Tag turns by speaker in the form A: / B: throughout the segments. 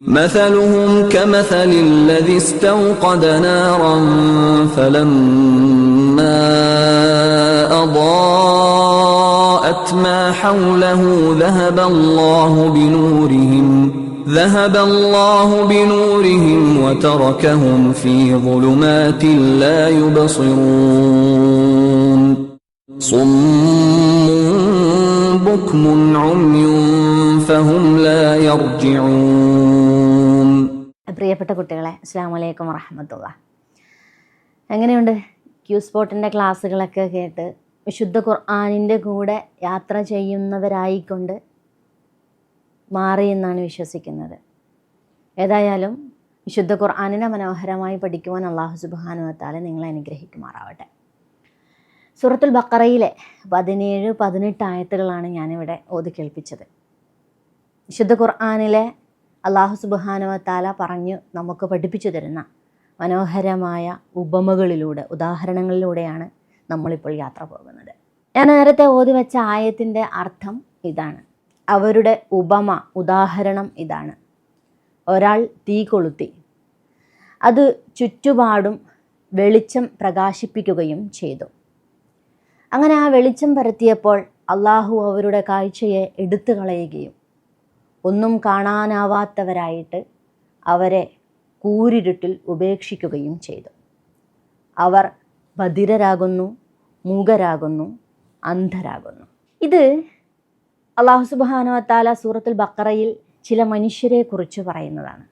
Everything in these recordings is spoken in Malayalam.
A: مثلهم كمثل الذي استوقد نارا فلما أضاءت ما حوله ذهب الله بنورهم ذهب الله بنورهم وتركهم في ظلمات لا يبصرون. صم بكم عمي فهم لا يرجعون.
B: പ്രിയപ്പെട്ട കുട്ടികളെ അസ്സാം വലൈക്കും വറഹമത്തുള്ള. എങ്ങനെയുണ്ട്? ക്യൂ സ്പോട്ടിന്റെ ക്ലാസ്സുകളൊക്കെ കേട്ട് വിശുദ്ധ ഖുർആാനിന്റെ കൂടെ യാത്ര ചെയ്യുന്നവരായിക്കൊണ്ട് മാറി എന്നാണ് വിശ്വസിക്കുന്നത്. ഏതായാലും വിശുദ്ധ ഖുർആാനിനെ മനോഹരമായി പഠിക്കുവാൻ അള്ളാഹു സുബാനു വത്താലെ നിങ്ങളെ അനുഗ്രഹിക്കുമാറാവട്ടെ. സൂറത്തുൽ ബക്കറയിലെ പതിനേഴ് പതിനെട്ട് ആയത്തുകളാണ് ഞാനിവിടെ ഓതി കേൾപ്പിച്ചത്. വിശുദ്ധ ഖുർആാനിലെ അള്ളാഹു സുബാനുവത്താല പറഞ്ഞു നമുക്ക് പഠിപ്പിച്ചു തരുന്ന മനോഹരമായ ഉപമകളിലൂടെ ഉദാഹരണങ്ങളിലൂടെയാണ് നമ്മളിപ്പോൾ യാത്ര പോകുന്നത്. ഞാൻ നേരത്തെ ഓതി വെച്ച ആയത്തിന്റെ അർത്ഥം ഇതാണ്. അവരുടെ ഉപമ ഉദാഹരണം ഇതാണ്. ഒരാൾ തീ കൊളുത്തി അത് ചുറ്റുപാടും വെളിച്ചം പ്രകാശിപ്പിക്കുകയും ചെയ്തു. അങ്ങനെ ആ വെളിച്ചം പരത്തിയപ്പോൾ അള്ളാഹു അവരുടെ കാഴ്ചയെ എടുത്തു കളയുകയും ഒന്നും കാണാനാവാത്തവരായിട്ട് അവരെ കൂരിരുട്ടിൽ ഉപേക്ഷിക്കുകയും ചെയ്തു. അവർ ബധിരരാകുന്നു മൂകരാകുന്നു അന്ധരാകുന്നു. ഇത് അള്ളാഹു സുബാനുവത്താല സൂറത്തുൽ ബക്കറയിൽ ചില മനുഷ്യരെ കുറിച്ച് പറയുന്നതാണ്.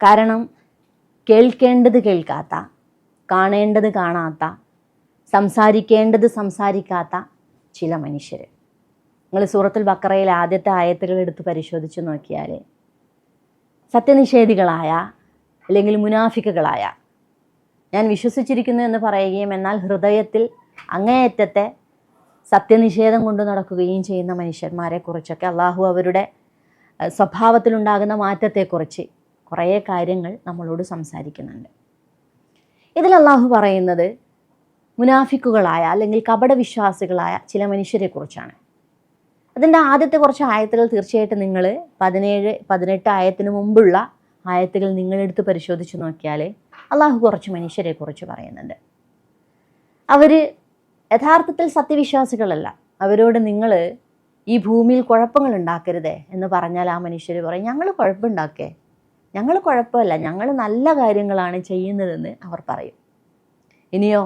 B: കാരണം കേൾക്കേണ്ടത് കേൾക്കാത്ത കാണേണ്ടത് കാണാത്ത സംസാരിക്കേണ്ടത് സംസാരിക്കാത്ത ചില മനുഷ്യർ നിങ്ങൾ സൂറത്തുൽ ബക്കറയിൽ ആദ്യത്തെ ആയത്തുകൾ എടുത്ത് പരിശോധിച്ച് നോക്കിയാൽ സത്യനിഷേധികളായ അല്ലെങ്കിൽ മുനാഫിക്കുകളായ ഞാൻ വിശ്വസിച്ചിരിക്കുന്നു എന്ന് പറയുകയും എന്നാൽ ഹൃദയത്തിൽ അങ്ങേയറ്റത്തെ സത്യനിഷേധം കൊണ്ട് നടക്കുകയും ചെയ്യുന്ന മനുഷ്യന്മാരെ കുറിച്ചൊക്കെ അള്ളാഹു അവരുടെ സ്വഭാവത്തിലുണ്ടാകുന്ന മാറ്റത്തെക്കുറിച്ച് കുറേ കാര്യങ്ങൾ നമ്മളോട് സംസാരിക്കുന്നുണ്ട്. ഇതിൽ അള്ളാഹു പറയുന്നത് മുനാഫിക്കുകളായ അല്ലെങ്കിൽ കപടവിശ്വാസികളായ ചില മനുഷ്യരെക്കുറിച്ചാണ്. അതിന്റെ ആദ്യത്തെ കുറച്ച് ആയത്തുകൾ തീർച്ചയായിട്ടും നിങ്ങൾ പതിനേഴ് പതിനെട്ട് ആയത്തിന് മുമ്പുള്ള ആയത്തുകൾ നിങ്ങളെടുത്ത് പരിശോധിച്ച് നോക്കിയാൽ അള്ളാഹു കുറച്ച് മനുഷ്യരെ കുറിച്ച് പറയുന്നുണ്ട്. അവർ യഥാർത്ഥത്തിൽ സത്യവിശ്വാസികളല്ല. അവരോട് നിങ്ങൾ ഈ ഭൂമിയിൽ കുഴപ്പങ്ങൾ ഉണ്ടാക്കരുതേ എന്ന് പറഞ്ഞാൽ ആ മനുഷ്യർ പറയും ഞങ്ങൾ കുഴപ്പമുണ്ടാക്കേ ഞങ്ങൾ കുഴപ്പമല്ല. ഞങ്ങൾ നല്ല കാര്യങ്ങളാണ് ചെയ്യുന്നതെന്ന് അവർ പറയും. ഇനിയോ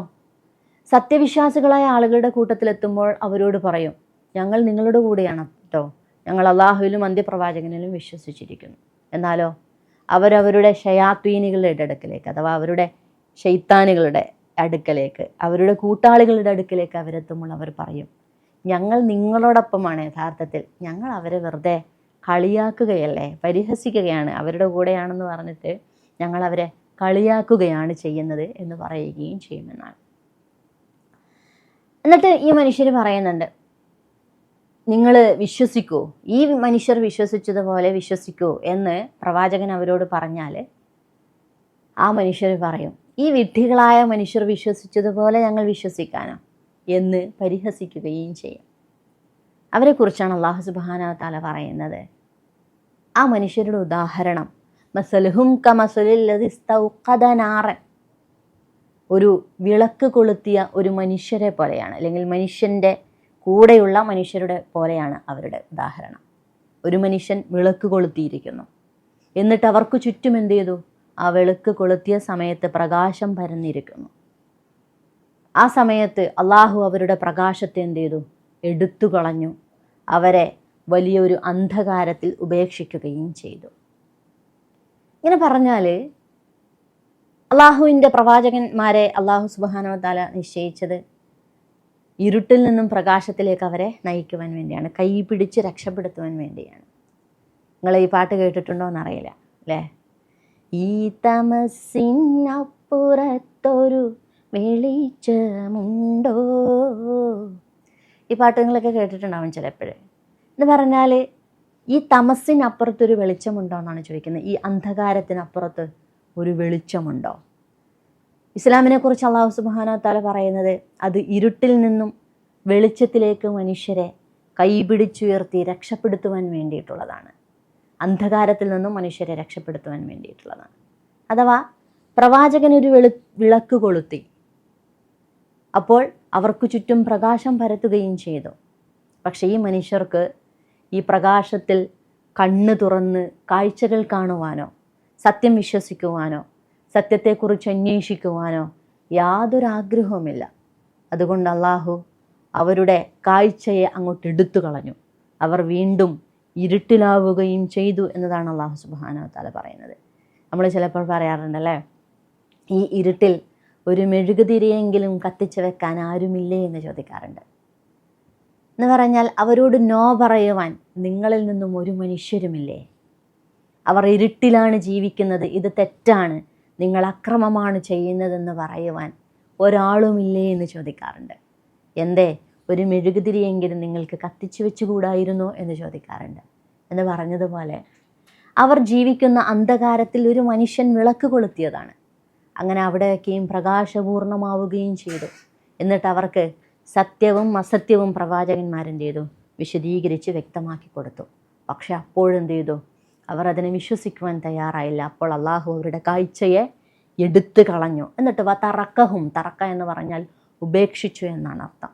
B: സത്യവിശ്വാസികളായ ആളുകളുടെ കൂട്ടത്തിലെത്തുമ്പോൾ അവരോട് പറയും ഞങ്ങൾ നിങ്ങളുടെ കൂടെയാണ് കേട്ടോ ഞങ്ങൾ അള്ളാഹുവിലും അന്ത്യപ്രവാചകനിലും വിശ്വസിച്ചിരിക്കുന്നു. എന്നാലോ? അവരവരുടെ ഷയാത്വീനികളുടെ അടുക്കലേക്ക് അഥവാ അവരുടെ ഷെയ്ത്താനുകളുടെ അടുക്കലേക്ക് അവരുടെ കൂട്ടാളികളുടെ അടുക്കലേക്ക് അവരെത്തുമ്പോൾ അവർ പറയും ഞങ്ങൾ നിങ്ങളോടൊപ്പമാണ് യഥാർത്ഥത്തിൽ. ഞങ്ങൾ അവരെ വെറുതെ കളിയാക്കുകയല്ലേ? പരിഹസിക്കുകയാണ്. അവരുടെ കൂടെയാണെന്ന് പറഞ്ഞിട്ട് ഞങ്ങൾ അവരെ കളിയാക്കുകയാണ് ചെയ്യുന്നത് എന്ന് പറയുകയും ചെയ്യുമെന്നാണ്. എന്നിട്ട് ഈ മനുഷ്യർ പറയുന്നുണ്ട് നിങ്ങൾ വിശ്വസിക്കൂ. ഈ മനുഷ്യർ വിശ്വസിച്ചതുപോലെ വിശ്വസിക്കൂ എന്ന് പ്രവാചകൻ അവരോട് പറഞ്ഞാൽ ആ മനുഷ്യർ പറയും. ഈ വിഡ്ഢികളായ മനുഷ്യർ വിശ്വസിച്ചതുപോലെ ഞങ്ങൾ വിശ്വസിക്കാനോ എന്ന് പരിഹസിക്കുകയും ചെയ്യും. അവരെക്കുറിച്ചാണ് അള്ളാഹു സുബാന താല പറയുന്നത്. ആ മനുഷ്യരുടെ ഉദാഹരണം മസലുഹും കമസലില്ലതിസ്തൗഖദനാറൻ ഒരു വിളക്ക് കൊളുത്തിയ ഒരു മനുഷ്യരെ പോലെയാണ്. അല്ലെങ്കിൽ മനുഷ്യന്റെ കൂടെയുള്ള മനുഷ്യരുടെ പോലെയാണ് അവരുടെ ഉദാഹരണം. ഒരു മനുഷ്യൻ വിളക്ക് കൊളുത്തിയിരിക്കുന്നു. എന്നിട്ട് അവർക്ക് ചുറ്റും എന്ത് ചെയ്തു? ആ വിളക്ക് കൊളുത്തിയ സമയത്ത് പ്രകാശം പരന്നിരിക്കുന്നു. ആ സമയത്ത് അള്ളാഹു അവരുടെ പ്രകാശത്തെ എന്ത് ചെയ്തു? എടുത്തു കളഞ്ഞു. അവരെ വലിയൊരു അന്ധകാരത്തിൽ ഉപേക്ഷിക്കുകയും ചെയ്തു. ഇങ്ങനെ പറഞ്ഞാൽ അള്ളാഹുവിന്റെ പ്രവാചകന്മാരെ അള്ളാഹു സുബാനോ താല നിശ്ചയിച്ചത് ഇരുട്ടിൽ നിന്നും പ്രകാശത്തിലേക്ക് അവരെ നയിക്കുവാൻ വേണ്ടിയാണ് കൈ പിടിച്ച് രക്ഷപ്പെടുത്തുവാൻ വേണ്ടിയാണ്. നിങ്ങൾ ഈ പാട്ട് കേട്ടിട്ടുണ്ടോ എന്നറിയില്ല അല്ലേ? ഈ തമസിനപ്പുറത്തൊരു വെളിച്ചമുണ്ടോ? ഈ പാട്ട് നിങ്ങളൊക്കെ കേട്ടിട്ടുണ്ടാവും ചിലപ്പോഴേ. എന്ന് പറഞ്ഞാൽ ഈ തമസിനപ്പുറത്തൊരു വെളിച്ചമുണ്ടോ എന്നാണ് ചോദിക്കുന്നത്. ഈ അന്ധകാരത്തിനപ്പുറത്ത് ഒരു വെളിച്ചമുണ്ടോ? ഇസ്ലാമിനെ കുറിച്ച് അള്ളാഹു സുബാന താല പറയുന്നത് അത് ഇരുട്ടിൽ നിന്നും വെളിച്ചത്തിലേക്ക് മനുഷ്യരെ കൈപിടിച്ചുയർത്തി രക്ഷപ്പെടുത്തുവാൻ വേണ്ടിയിട്ടുള്ളതാണ്. അന്ധകാരത്തിൽ നിന്നും മനുഷ്യരെ രക്ഷപ്പെടുത്തുവാൻ വേണ്ടിയിട്ടുള്ളതാണ്. അഥവാ പ്രവാചകൻ ഒരു വെളു വിളക്ക് കൊളുത്തി. അപ്പോൾ അവർക്ക് ചുറ്റും പ്രകാശം പരത്തുകയും ചെയ്തു. പക്ഷേ ഈ മനുഷ്യർക്ക് ഈ പ്രകാശത്തിൽ കണ്ണ് തുറന്ന് കാഴ്ചകൾ കാണുവാനോ സത്യം വിശ്വസിക്കുവാനോ സത്യത്തെക്കുറിച്ച് അന്വേഷിക്കുവാനോ യാതൊരു ആഗ്രഹവുമില്ല അതുകൊണ്ട് അള്ളാഹു അവരുടെ കാഴ്ചയെ അങ്ങോട്ട് എടുത്തു കളഞ്ഞു അവർ വീണ്ടും ഇരുട്ടിലാവുകയും ചെയ്തു എന്നതാണ് അള്ളാഹു സുബാന താല പറയുന്നത്. നമ്മൾ ചിലപ്പോൾ പറയാറുണ്ടല്ലേ? ഈ ഇരുട്ടിൽ ഒരു മെഴുകുതിരിയെങ്കിലും കത്തിച്ചു വെക്കാൻ ആരുമില്ലേ എന്ന് ചോദിക്കാറുണ്ട്. എന്ന് പറഞ്ഞാൽ അവരോട് നോ പറയുവാൻ നിങ്ങളിൽ നിന്നും ഒരു മനുഷ്യരുമില്ലേ? അവർ ഇരുട്ടിലാണ് ജീവിക്കുന്നത്. ഇത് തെറ്റാണ്. നിങ്ങൾ അക്രമമാണ് ചെയ്യുന്നതെന്ന് പറയുവാൻ ഒരാളുമില്ലേ എന്ന് ചോദിക്കാറുണ്ട്. എന്തേ? ഒരു മെഴുകുതിരിയെങ്കിലും നിങ്ങൾക്ക് കത്തിച്ചു വെച്ചുകൂടായിരുന്നോ എന്ന് ചോദിക്കാറുണ്ട്. എന്ന് പറഞ്ഞതുപോലെ അവർ ജീവിക്കുന്ന അന്ധകാരത്തിൽ ഒരു മനുഷ്യൻ വിളക്ക് കൊളുത്തിയതാണ്. അങ്ങനെ അവിടെയൊക്കെയും പ്രകാശപൂർണമാവുകയും ചെയ്തു. എന്നിട്ട് അവർക്ക് സത്യവും അസത്യവും പ്രവാചകന്മാരെന്ത് ചെയ്തു വിശദീകരിച്ച് വ്യക്തമാക്കി കൊടുത്തു. പക്ഷെ അപ്പോഴെന്ത് ചെയ്തു അവർ അതിനെ വിശ്വസിക്കുവാൻ തയ്യാറായില്ല. അപ്പോൾ അള്ളാഹു അവരുടെ കാഴ്ചയെ എടുത്തു കളഞ്ഞു. എന്നിട്ട് വ തറക്കഹും തറക്ക എന്ന് പറഞ്ഞാൽ ഉപേക്ഷിച്ചു എന്നാണ് അർത്ഥം.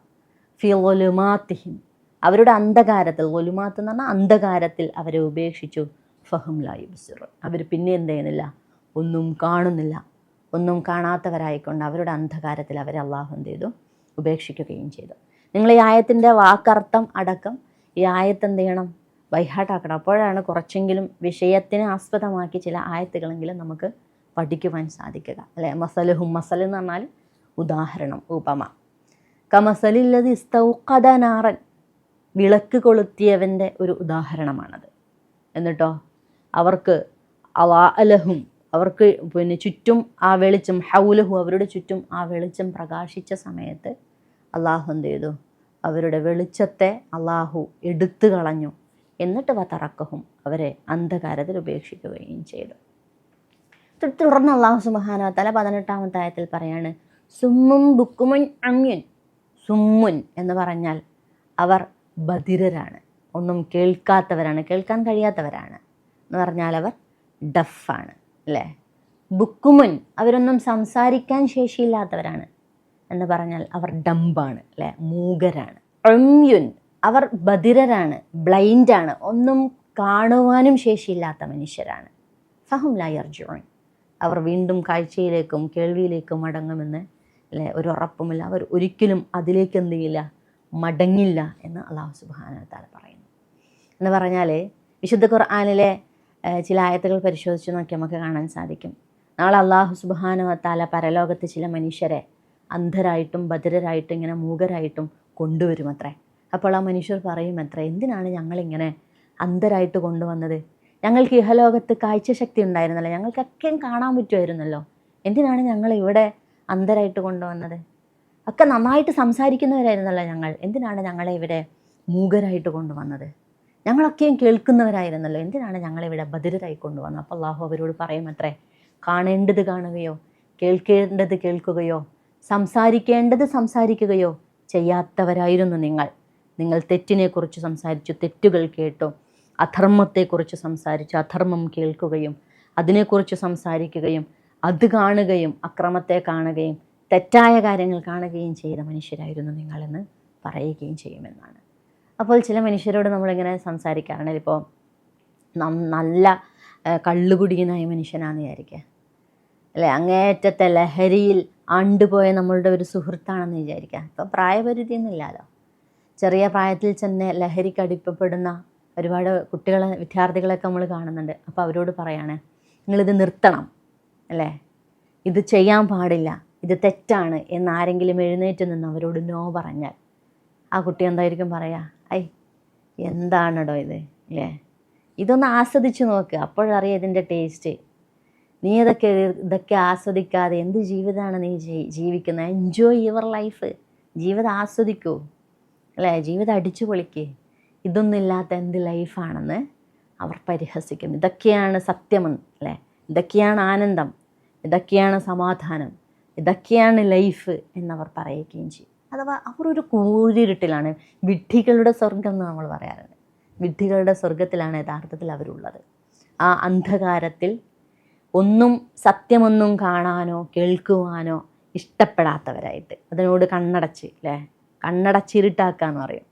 B: ഫി ഒലുമാത്തിഹിം അവരുടെ അന്ധകാരത്തിൽ ഒലുമാത്ത് എന്ന് പറഞ്ഞാൽ അന്ധകാരത്തിൽ അവരെ ഉപേക്ഷിച്ചു. ഫഹും ലായി ബുസിർ അവർ പിന്നെ എന്ത് ചെയ്യുന്നില്ല? ഒന്നും കാണുന്നില്ല. ഒന്നും കാണാത്തവരായിക്കൊണ്ട് അവരുടെ അന്ധകാരത്തിൽ അവരെ അള്ളാഹു എന്ത് ചെയ്തു? ഉപേക്ഷിക്കുകയും ചെയ്തു. നിങ്ങൾ ഈ ആയത്തിന്റെ വാക്കർത്ഥം അടക്കം ഈ ആയത്ത് എന്ത് ചെയ്യണം? ബൈഹാട്ടാക്കണം അപ്പോഴാണ് കുറച്ചെങ്കിലും വിഷയത്തിന് ആസ്പദമാക്കി ചില ആയത്തുകളെങ്കിലും നമുക്ക് പഠിക്കുവാൻ സാധിക്കുക. അല്ലേ? മസലുഹും മസൽ എന്ന് പറഞ്ഞാൽ ഉദാഹരണം ഉപമ. കമസലില്ലത് ഇസ്തൗക്കഥനാറൻ വിളക്ക് കൊളുത്തിയവന്റെ ഒരു ഉദാഹരണമാണത്. എന്നിട്ടോ? അവർക്ക് അവാ അലഹും അവർക്ക് പിന്നെ ചുറ്റും ആ വെളിച്ചം ഹൗലഹു അവരുടെ ചുറ്റും ആ വെളിച്ചം പ്രകാശിച്ച സമയത്ത് അള്ളാഹു എന്ത് ചെയ്തു? അവരുടെ വെളിച്ചത്തെ അള്ളാഹു എടുത്തു കളഞ്ഞു. എന്നിട്ട് വ തറക്കവും അവരെ അന്ധകാരത്തിൽ ഉപേക്ഷിക്കുകയും ചെയ്തു. തുടർന്ന് അള്ളാഹു സുബഹാന തല പതിനെട്ടാമത്തെ ആയത്തിൽ പറയാണ് സുമ്മും ബുക്കുമുൻ അമ്യുൻ സുമ്മുൻ എന്ന് പറഞ്ഞാൽ അവർ ബധിരരാണ്. ഒന്നും കേൾക്കാത്തവരാണ് കേൾക്കാൻ കഴിയാത്തവരാണ് എന്ന് പറഞ്ഞാൽ അവർ ഡഫാണ് അല്ലേ? ബുക്കുമുൻ അവരൊന്നും സംസാരിക്കാൻ ശേഷിയില്ലാത്തവരാണ് എന്ന് പറഞ്ഞാൽ അവർ ഡംബാണ് അല്ലേ? മൂകരാണ്. അമ്യുൻ അവർ ബധിരരാണ് ബ്ലൈൻഡാണ് ഒന്നും കാണുവാനും ശേഷിയില്ലാത്ത മനുഷ്യരാണ്. ഫഹും ജോയിൻ അവർ വീണ്ടും കാഴ്ചയിലേക്കും കേൾവിയിലേക്കും മടങ്ങുമെന്ന് അല്ലെ ഒരു ഉറപ്പുമില്ല അവർ ഒരിക്കലും അതിലേക്ക് എന്ത് ചെയ്യില്ല? മടങ്ങില്ല എന്ന് അള്ളാഹു സുബാന താല പറയുന്നു. എന്ന് പറഞ്ഞാൽ വിശുദ്ധ ഖുർആാനിലെ ചില ആയത്തുകൾ പരിശോധിച്ച് നോക്കി നമുക്ക് കാണാൻ സാധിക്കും. നാളെ അള്ളാഹു സുബാന താല പരലോകത്ത് ചില മനുഷ്യരെ അന്ധരായിട്ടും ഭദ്രരായിട്ടും ഇങ്ങനെ മൂകരായിട്ടും കൊണ്ടുവരുമത്രേ. അപ്പോൾ ആ മനുഷ്യർ പറയും അത്ര എന്തിനാണ് ഞങ്ങളിങ്ങനെ അന്ധരായിട്ട് കൊണ്ടുവന്നത്? ഞങ്ങൾക്ക് ഇഹലോകത്ത് കാഴ്ചശക്തി ഉണ്ടായിരുന്നല്ലോ. ഞങ്ങൾക്കൊക്കെയും കാണാൻ പറ്റുമായിരുന്നല്ലോ. എന്തിനാണ് ഞങ്ങൾ ഇവിടെ അന്ധരായിട്ട് കൊണ്ടുവന്നത്? ഒക്കെ നന്നായിട്ട് സംസാരിക്കുന്നവരായിരുന്നല്ലോ ഞങ്ങൾ. എന്തിനാണ് ഞങ്ങളെ ഇവിടെ മൂകരായിട്ട് കൊണ്ടുവന്നത്? ഞങ്ങളൊക്കെയും കേൾക്കുന്നവരായിരുന്നല്ലോ. എന്തിനാണ് ഞങ്ങളിവിടെ ബധിരരായി കൊണ്ടുവന്നത്? അപ്പോൾ അള്ളാഹു അവരോട് പറയും അത്രേ കാണേണ്ടത് കാണുകയോ കേൾക്കേണ്ടത് കേൾക്കുകയോ സംസാരിക്കേണ്ടത് സംസാരിക്കുകയോ ചെയ്യാത്തവരായിരുന്നു നിങ്ങൾ. നിങ്ങൾ തെറ്റിനെക്കുറിച്ച് സംസാരിച്ചു തെറ്റുകൾ കേട്ടു അധർമ്മത്തെക്കുറിച്ച് സംസാരിച്ചു അധർമ്മം കേൾക്കുകയും അതിനെക്കുറിച്ച് സംസാരിക്കുകയും അത് കാണുകയും അക്രമത്തെ കാണുകയും തെറ്റായ കാര്യങ്ങൾ കാണുകയും ചെയ്ത മനുഷ്യരായിരുന്നു നിങ്ങളെന്ന് പറയുകയും ചെയ്യുമെന്നാണ്. അപ്പോൾ ചില മനുഷ്യരോട് നമ്മളിങ്ങനെ സംസാരിക്കാറുണ്ട്. ഇപ്പോൾ നല്ല കള്ളുകുടിയനായ കള്ള് മനുഷ്യനാണെന്ന് വിചാരിക്കുക. അല്ലേ? അങ്ങേയറ്റത്തെ ലഹരിയിൽ ആണ്ടുപോയ നമ്മളുടെ ഒരു സുഹൃത്താണെന്ന് വിചാരിക്കുക. ഇപ്പം പ്രായപരിധി ഒന്നുമില്ലല്ലോ ചെറിയ പ്രായത്തിൽ തന്നെ ലഹരിക്ക് അടിപ്പപ്പെടുന്ന ഒരുപാട് കുട്ടികളെ വിദ്യാർത്ഥികളെയൊക്കെ നമ്മൾ കാണുന്നുണ്ട്. അപ്പോൾ അവരോട് പറയാണ് നിങ്ങളിത് നിർത്തണം അല്ലേ? ഇത് ചെയ്യാൻ പാടില്ല ഇത് തെറ്റാണ് എന്ന് ആരെങ്കിലും എഴുന്നേറ്റ് നിന്ന് അവരോട് നോ പറഞ്ഞാൽ ആ കുട്ടി എന്തായിരിക്കും പറയാ? ഐ എന്താണടോ ഇത്? അല്ലേ? ഇതൊന്ന് ആസ്വദിച്ച് നോക്ക് അപ്പോഴറിയാം ഇതിന്റെ ടേസ്റ്റ്. നീ ഇതൊക്കെ ഇതൊക്കെ ആസ്വദിക്കാതെ എന്ത് ജീവിതമാണ് നീ ജീവിക്കുന്നത് എൻജോയ് യുവർ ലൈഫ് ജീവിതം ആസ്വദിക്കൂ. അല്ലേ? ജീവിതം അടിച്ചു പൊളിക്കേ. ഇതൊന്നും ഇല്ലാത്ത എന്ത് ലൈഫാണെന്ന് അവർ പരിഹസിക്കും ഇതൊക്കെയാണ് സത്യമെന്ന് അല്ലേ? ഇതൊക്കെയാണ് ആനന്ദം. ഇതൊക്കെയാണ് സമാധാനം. ഇതൊക്കെയാണ് ലൈഫ് എന്നവർ പറയുകയും ചെയ്യും. അഥവാ അവർ ഒരു കൂരിരുട്ടിലാണ്. വിഡ്ഢികളുടെ സ്വർഗം എന്ന് നമ്മൾ പറയാറുണ്ട്. വിഡ്ഢികളുടെ സ്വർഗത്തിലാണ് യഥാർത്ഥത്തിൽ അവരുള്ളത്. ആ അന്ധകാരത്തിൽ ഒന്നും സത്യമൊന്നും കാണാനോ കേൾക്കുവാനോ ഇഷ്ടപ്പെടാത്തവരായിട്ട്. അതിനോട് കണ്ണടച്ച് അല്ലേ? കണ്ണടച്ചിരുട്ടാക്കുക എന്ന് പറയും.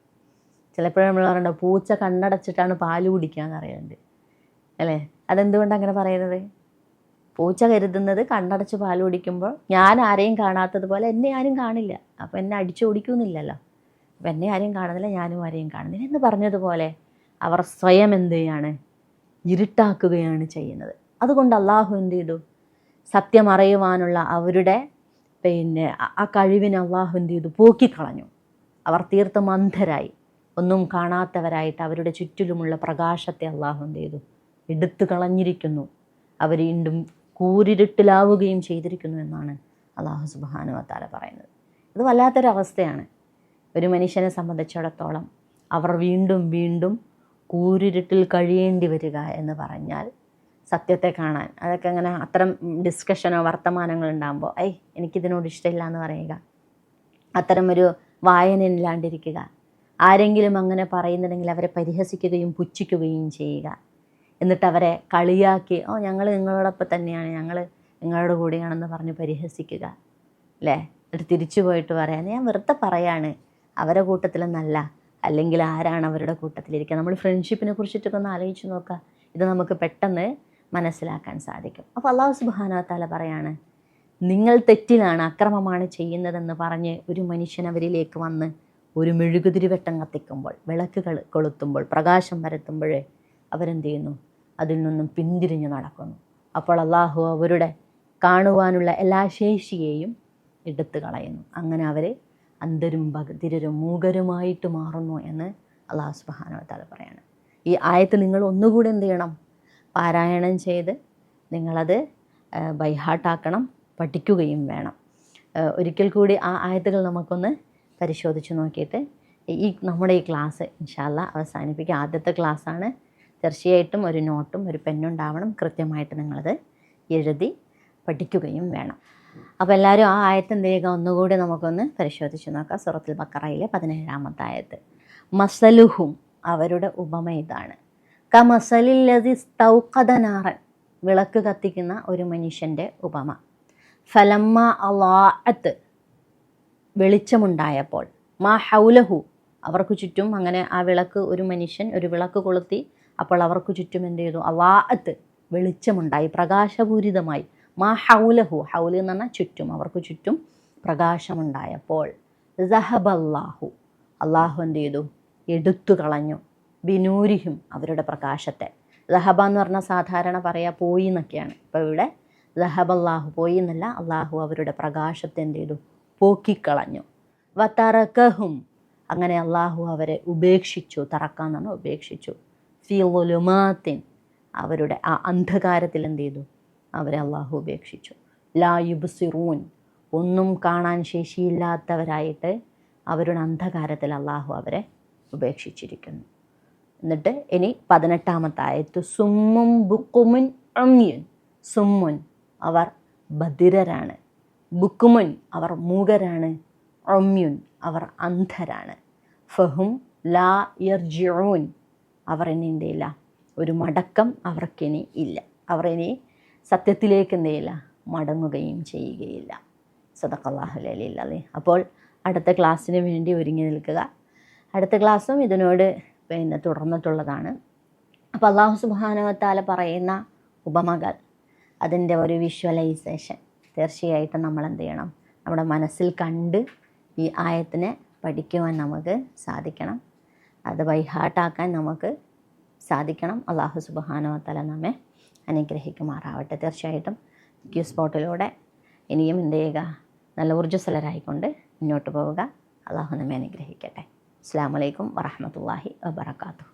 B: ചിലപ്പോഴും നമ്മൾ പറയണ്ട പൂച്ച കണ്ണടച്ചിട്ടാണ് പാൽ കുടിക്കുക എന്ന് പറയുന്നുണ്ട് അല്ലേ? അതെന്തുകൊണ്ടാണ് അങ്ങനെ പറയുന്നത്? പൂച്ച കരുതുന്നത് കണ്ണടച്ച് പാൽ കുടിക്കുമ്പോൾ ഞാൻ ആരെയും കാണാത്തതുപോലെ എന്നെ ആരും കാണില്ല. അപ്പോൾ എന്നെ അടിച്ചു ഓടിക്കുന്നില്ലല്ലോ അപ്പം എന്നെ ആരെയും കാണുന്നില്ല ഞാനും ആരെയും കാണുന്നില്ല എന്ന് പറഞ്ഞതുപോലെ അവർ സ്വയം എന്ത് ചെയ്യാണ്? ഇരുട്ടാക്കുകയാണ് ചെയ്യുന്നത്. അതുകൊണ്ട് അള്ളാഹു എന്ത് ചെയ്തു? സത്യം അറിയുവാനുള്ള അവരുടെ പിന്നെ ആ കഴിവിനെ അള്ളാഹു എന്ത് ചെയ്തു? പോക്കിക്കളഞ്ഞു. അവർ തീർത്തും അന്ധരായി ഒന്നും കാണാത്തവരായിട്ട് അവരുടെ ചുറ്റിലുമുള്ള പ്രകാശത്തെ അള്ളാഹു എന്ത് ചെയ്തു? എടുത്തു കളഞ്ഞിരിക്കുന്നു. അവർ വീണ്ടും കൂരിരുട്ടിലാവുകയും ചെയ്തിരിക്കുന്നു എന്നാണ് അള്ളാഹു സുബാനു വത്താല പറയുന്നത്. ഇത് വല്ലാത്തൊരവസ്ഥയാണ്. ഒരു മനുഷ്യനെ സംബന്ധിച്ചിടത്തോളം അവർ വീണ്ടും വീണ്ടും കൂരിരുട്ടിൽ കഴിയേണ്ടി വരിക എന്ന് പറഞ്ഞാൽ സത്യത്തെ കാണാൻ. അതൊക്കെ അങ്ങനെ അത്തരം ഡിസ്കഷനോ വർത്തമാനങ്ങൾ ഉണ്ടാകുമ്പോൾ ഐ എനിക്കിതിനോട് ഇഷ്ടമില്ല എന്ന് പറയുക അത്തരമൊരു വായന ഇല്ലാണ്ടിരിക്കുക ആരെങ്കിലും അങ്ങനെ പറയുന്നുണ്ടെങ്കിൽ അവരെ പരിഹസിക്കുകയും പുച്ഛിക്കുകയും ചെയ്യുക. എന്നിട്ട് അവരെ കളിയാക്കി ഓ ഞങ്ങൾ നിങ്ങളോടൊപ്പം തന്നെയാണ്. ഞങ്ങൾ നിങ്ങളോട് കൂടിയാണെന്ന് പറഞ്ഞ് പരിഹസിക്കുക. അല്ലേ? എന്നിട്ട് തിരിച്ചു പോയിട്ട് പറയാൻ ഞാൻ വെറുതെ പറയാണ്. അവരെ കൂട്ടത്തിലൊന്നല്ല. അല്ലെങ്കിൽ ആരാണ് അവരുടെ കൂട്ടത്തിലിരിക്കുക? നമ്മൾ ഫ്രണ്ട്ഷിപ്പിനെ കുറിച്ചിട്ടൊക്കെ ഒന്ന് ആലോചിച്ച് നോക്കുക. ഇത് നമുക്ക് പെട്ടെന്ന് മനസ്സിലാക്കാൻ സാധിക്കും. അപ്പോൾ അള്ളാഹു സുബാനോ താല പറയാണ് നിങ്ങൾ തെറ്റിലാണ് അക്രമമാണ് ചെയ്യുന്നതെന്ന് പറഞ്ഞ് ഒരു മനുഷ്യൻ അവരിലേക്ക് വന്ന് ഒരു മെഴുകുതിരിവെട്ടം കത്തിക്കുമ്പോൾ വിളക്കുകൾ കൊളുത്തുമ്പോൾ പ്രകാശം പരത്തുമ്പോഴേ അവരെന്ത് ചെയ്യുന്നു അതിൽ നിന്നും പിന്തിരിഞ്ഞു നടക്കുന്നു. അപ്പോൾ അള്ളാഹു അവരുടെ കാണുവാനുള്ള എല്ലാ ശേഷിയെയും എടുത്തു കളയുന്നു. അങ്ങനെ അവർ അന്തരും ഭഗതിരും മൂകരുമായിട്ട് മാറുന്നു എന്ന് അള്ളാഹു സുബാനവത്താല പറയാണ്. ഈ ആയത്ത് നിങ്ങൾ ഒന്നുകൂടി എന്ത് ചെയ്യണം? പാരായണം ചെയ്ത് നിങ്ങളത് ബൈഹാട്ടാക്കണം പഠിക്കുകയും വേണം. ഒരിക്കൽ കൂടി ആ ആയത്തുകൾ നമുക്കൊന്ന് പരിശോധിച്ച് നോക്കിയിട്ട് ഈ നമ്മുടെ ഈ ക്ലാസ് ഇൻഷാല്ല അവസാനിപ്പിക്കുക. ആദ്യത്തെ ക്ലാസ്സാണ്. തീർച്ചയായിട്ടും ഒരു നോട്ടും ഒരു പെന്നും ഉണ്ടാവണം. കൃത്യമായിട്ട് നിങ്ങളത് എഴുതി പഠിക്കുകയും വേണം. അപ്പോൾ എല്ലാവരും ആ ആയത്ത് എന്ത് ചെയ്യുക? ഒന്നുകൂടി നമുക്കൊന്ന് പരിശോധിച്ച് നോക്കാം. സുറത്തുൽ ബക്കറയിലെ പതിനേഴാമത്തെ ആയത്ത്. മസലുഹും അവരുടെ ഉപമ ഇതാണ്. കമസലില്ലതി സ്തൗക്കതനാറൻ വിളക്ക് കത്തിക്കുന്ന ഒരു മനുഷ്യന്റെ ഉപമ. ഫലമ്മ അലാഅത്ത് വെളിച്ചമുണ്ടായപ്പോൾ. മാ ഹൗലഹു. അവർക്ക് ചുറ്റും അങ്ങനെ ആ വിളക്ക് ഒരു മനുഷ്യൻ ഒരു വിളക്ക് കൊളുത്തി അപ്പോൾ അവർക്ക് ചുറ്റും എന്ത് ചെയ്തു? അലാഅത്ത് വെളിച്ചമുണ്ടായി പ്രകാശപൂരിതമായി. മാ ഹൗലഹു. ഹൗൽ എന്ന് പറഞ്ഞാൽ ചുറ്റും അവർക്ക് ചുറ്റും പ്രകാശമുണ്ടായപ്പോൾ. സഹബല്ലാഹു. അള്ളാഹു എന്ത് ചെയ്തു? എടുത്തു കളഞ്ഞു. ബിനൂരിഹും അവരുടെ പ്രകാശത്തെ. ലഹബ എന്ന് പറഞ്ഞാൽ സാധാരണ പറയാ പോയി എന്നൊക്കെയാണ്. ഇപ്പോൾ ഇവിടെ ദഹബല്ലാഹു പോയി എന്നല്ല അള്ളാഹു അവരുടെ പ്രകാശത്തെ എന്ത് ചെയ്തു പോക്കിക്കളഞ്ഞു. വത്തറക്കഹും അങ്ങനെ അള്ളാഹു അവരെ ഉപേക്ഷിച്ചു തറക്കാന്ന് പറഞ്ഞാൽ ഉപേക്ഷിച്ചു. ഫിലുമാത്തിൻ അവരുടെ ആ അന്ധകാരത്തിൽ എന്ത് ചെയ്തു? അവരെ അള്ളാഹു ഉപേക്ഷിച്ചു. ലാ യുബ്സിറൂൻ. ഒന്നും കാണാൻ ശേഷിയില്ലാത്തവരായിട്ട് അവരുടെ അന്ധകാരത്തിൽ അള്ളാഹു അവരെ ഉപേക്ഷിച്ചിരിക്കുന്നു. എന്നിട്ട് ഇനി പതിനെട്ടാമത്തെ ആയത്ത് സുമ്മും ബുക്കുമുൻ അമ്യുൻ. സുമ്മുൻ. അവർ ബധിരരാണ്. ബുക്കുമുൻ അവർ മൂകരാണ്. ഒമ്യുൻ അവർ അന്ധരാണ്. ഫഹും ലാ യർജിഊൻ അവർ ഇനി ഒരു മടക്കം അവർക്കിനി ഇല്ല. അവർ ഇനി സത്യത്തിലേക്ക് എന്ത് ചെയ്യില്ല മടങ്ങുകയും ചെയ്യുകയില്ല. സദക്കല്ലാഹുലല്ലേ അപ്പോൾ അടുത്ത ക്ലാസ്സിന് വേണ്ടി ഒരുങ്ങി നിൽക്കുക. അടുത്ത ക്ലാസ്സും ഇതിനോട് പിന്നെ തുടർന്നിട്ടുള്ളതാണ്. അപ്പോൾ അള്ളാഹു സുബാനവത്താല പറയുന്ന ഉപമകൾ അതിന്റെ ഒരു വിഷ്വലൈസേഷൻ തീർച്ചയായിട്ടും നമ്മൾ എന്ത് ചെയ്യണം? നമ്മുടെ മനസ്സിൽ കണ്ട് ഈ ആയത്തിനെ പഠിക്കുവാൻ നമുക്ക് സാധിക്കണം. അത് ബൈഹാട്ടാക്കാൻ നമുക്ക് സാധിക്കണം. അള്ളാഹു സുബാനുവത്താല നമ്മെ അനുഗ്രഹിക്കുമാറാവട്ടെ. തീർച്ചയായിട്ടും ക്യൂ സ്പോട്ടിലൂടെ ഇനിയും എന്ത് ചെയ്യുക? നല്ല ഊർജസ്വലരായിക്കൊണ്ട് മുന്നോട്ട് പോവുക. അള്ളാഹു നമ്മെ അനുഗ്രഹിക്കട്ടെ. അസ്സാം വലൈക്കും വറഹമത്തല്ലാഹി വബർക്കാത്തു